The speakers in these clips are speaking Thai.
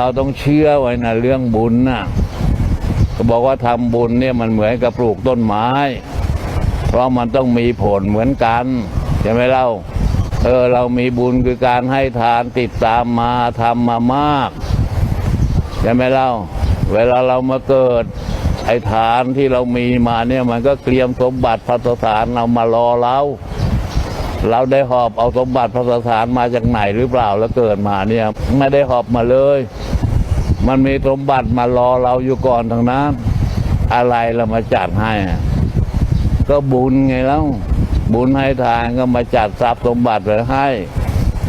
เราต้องเชื่อไว้นะเรื่องบุญนะก็บอกว่าทำบุญเนี่ยมันเหมือนกับปลูกต้นไม้ เพราะมันต้องมีผลเหมือนกันใช่ไหมเล่าเออเรามีบุญคือการให้ทานติดตามมาทำมามากใช่ไหมเล่า เวลาเรามาเกิดไอ้ฐานที่เรามีมาเนี่ยมันก็เตรียมสมบัติพัสถานเรามารอเรา เราได้หอบเอาสมบัติพัสถานมาจากไหนหรือเปล่าแล้วเกิดมาเนี่ย ไม่ได้หอบมาเลย มันมีสมบัติมารอเราอยู่ก่อนทางนั้นอะไรเรามาจัดให้ ก็บุญไงแล้ว บุญให้ทานก็มาจัดทรัพย์สมบัติไว้ให้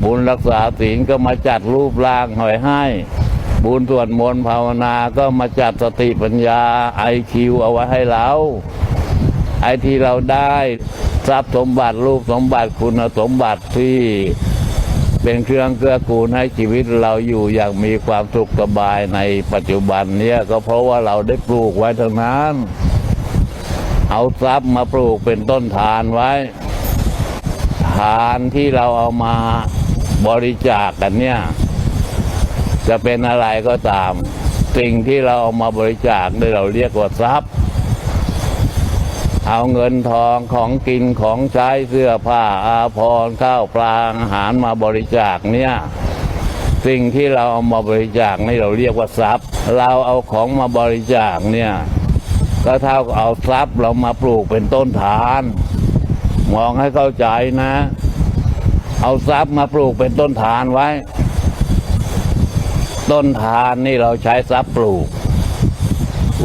บุญรักษาศีลก็มาจัดรูปร่างไว้ให้ บุญสวดมนต์ภาวนาก็มาจัดสติปัญญาไอคิวเอาไว้ให้เราไอที่เราได้ ทรัพย์สมบัติรูปสมบัติคุณสมบัติที่เป็นเครื่องเกื้อกูลให้ชีวิตเราอยู่อย่างมีความสุขสบายในปัจจุบันเนี่ยก็เพราะว่าเราได้ปลูกไว้ทั้งนั้น เอาทรัพย์มาปลูกเป็นต้นทานไว้ ทานที่เราเอามาบริจาคกันเนี่ย จะเป็นอะไรก็ตาม สิ่งที่เราเอามาบริจาคเนี่ยเราเรียกว่าทรัพย์ เอาเงินทองของกินของใช้เสื้อผ้าอาภรณ์ข้าวปลาอาหารมาบริจาคเนี่ยสิ่งที่เราเอามาบริจาคนี่เราเรียกว่าทรัพย์ เราเอาของมาบริจาคเนี่ยก็เท่ากับเอาทรัพย์เรามาปลูกเป็นต้นทาน มองให้เข้าใจนะ เอาทรัพย์มาปลูกเป็นต้นทานไว้ ต้นทานนี่เราใช้ทรัพย์ปลูก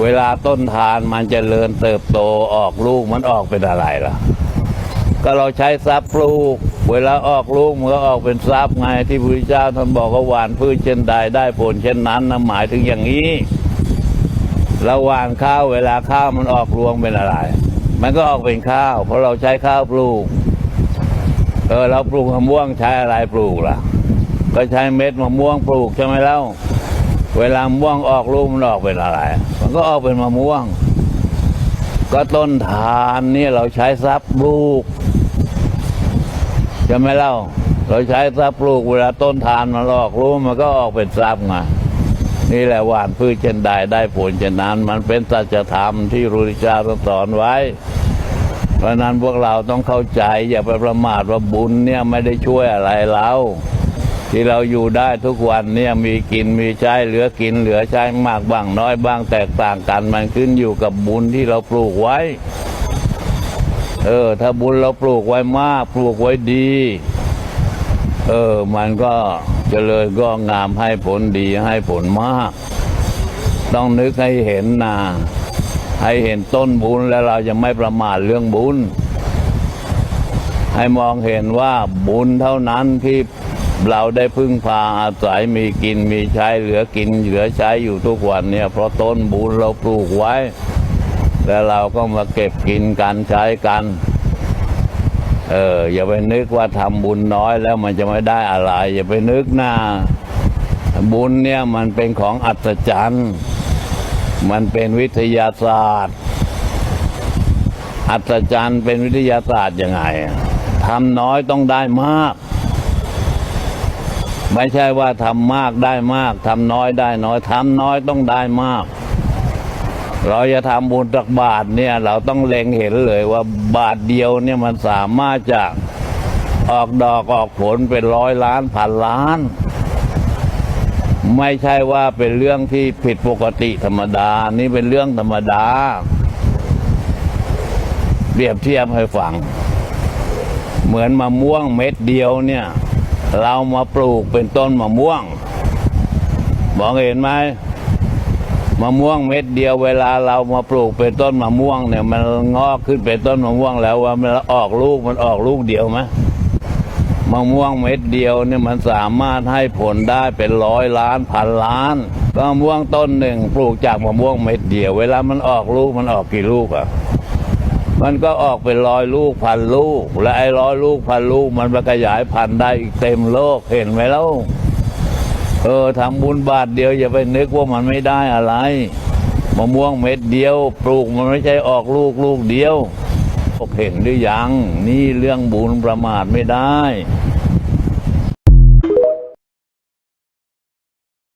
เวลาต้นทานมันจเจริญเติบโตออกลูกมันออกเป็นอะไรล่ะ ก็เราใช้ทรัพย์ปลูก เวลาออกลูกมันก็ออกเป็นทรัพย์ไงที่พระพุทธเจ้าท่านบอกว่าหวานพืชเช่นใดได้ผลเช่นนั้นนะหมายถึงอย่างนี้เราหวานข้าวเวลาข้าวมันออกรวงเป็นอะไร มันก็ออกเป็นข้าว เพราะเราใช้ข้าวปลูก เออเราปลูกมะม่วงใช้อะไรปลูกล่ะ ก็ใช้เม็ดมะม่วงปลูกใช่ไหมเล่า เวลาม่วงออกลูกมันออกเป็นอะไร มันก็ออกเป็นมะม่วง ก็ต้นทานนี่เราใช้ทรัพย์ปลูกใช่ไหมเล่า เราใช้ทรัพย์ปลูกเวลาต้นทานมันออกลูกมันก็ออกเป็นทรัพย์ไงนี่แหละหวานพืชเช่นใดได้ผลเช่นนั้น มันเป็นสัจธรรมที่ระพุทธเจ้าสอนไว้ เพราะนั้นพวกเราต้องเข้าใจอย่าไปประมาทว่าบุญเนี่ยไม่ได้ช่วยอะไรเรา ที่เราอยู่ได้ทุกวันเนี่ยมีกินมีใช้เหลือกินเหลือใช้มากบ้างน้อยบ้างแตกต่างกัน มันขึ้นอยู่กับบุญที่เราปลูกไว้ เออ ถ้าบุญเราปลูกไว้มาก ปลูกไว้ดี เออ มันก็เจริญก็งามให้ผลดีให้ผลมาก ต้องนึกให้เห็นนาให้เห็นต้นบุญแล้วเราจะไม่ประมาทเรื่องบุญให้มองเห็นว่าบุญเท่านั้นที่ เราได้พึ่งพาอาศัยมีกินมีใช้เหลือกินเหลือใช้อยู่ทุกวันเนี่ยเพราะต้นบุญเราปลูกไว้ แล้วเราก็มาเก็บกินกันใช้กัน เอออย่าไปนึกว่าทำบุญน้อยแล้วมันจะไม่ได้อะไร อย่าไปนึกนะบุญเนี่ยมันเป็นของอัศจรรย์มันเป็นวิทยาศาสตร์ อัศจรรย์เป็นวิทยาศาสตร์ยังไงทำน้อยต้องได้มาก ไม่ใช่ว่าทำมากได้มากทำน้อยได้น้อยทำน้อยต้องได้มาก เราจะทำบุญตักบาทเนี่ย เราต้องเล็งเห็นเลยว่าบาทเดียวเนี่ยมันสามารถจะออกดอกออกผลเป็นร้อยล้านพันล้าน ไม่ใช่ว่าเป็นเรื่องที่ผิดปกติธรรมดา นี่เป็นเรื่องธรรมดาเปรียบเทียบให้ฟัง เหมือนมะม่วงเม็ดเดียวเนี่ย เรามาปลูกเป็นต้นมะม่วง มองเห็นไหมมะม่วงเม็ดเดียวเวลาเรามาปลูกเป็นต้นมะม่วงเนี่ยมันงอกขึ้นเป็นต้นมะม่วงแล้วว่ามันออกลูกมันออกลูกเดียวไหมมะม่วงเม็ดเดียวเนี่ยมันสามารถให้ผลได้เป็นร้อยล้านพันล้านมะม่วงต้นหนึ่งปลูกจากมะม่วงเม็ดเดียว เวลามันออกลูกมันออกกี่ลูกอะ มันก็ออกเป็นร้อยลูกพันลูก และไอ้ร้อยลูกพันลูก มันไปขยายพันธุ์ได้อีกเต็มโลกเห็นไหมแล้วเออทำบุญบาทเดียวอย่าไปนึกว่ามันไม่ได้อะไรมะม่วงเม็ดเดียว ปลูกมันไม่ใช่ออกลูกลูกเดียวเห็นหรือยัง นี่เรื่องบุญประมาทไม่ได้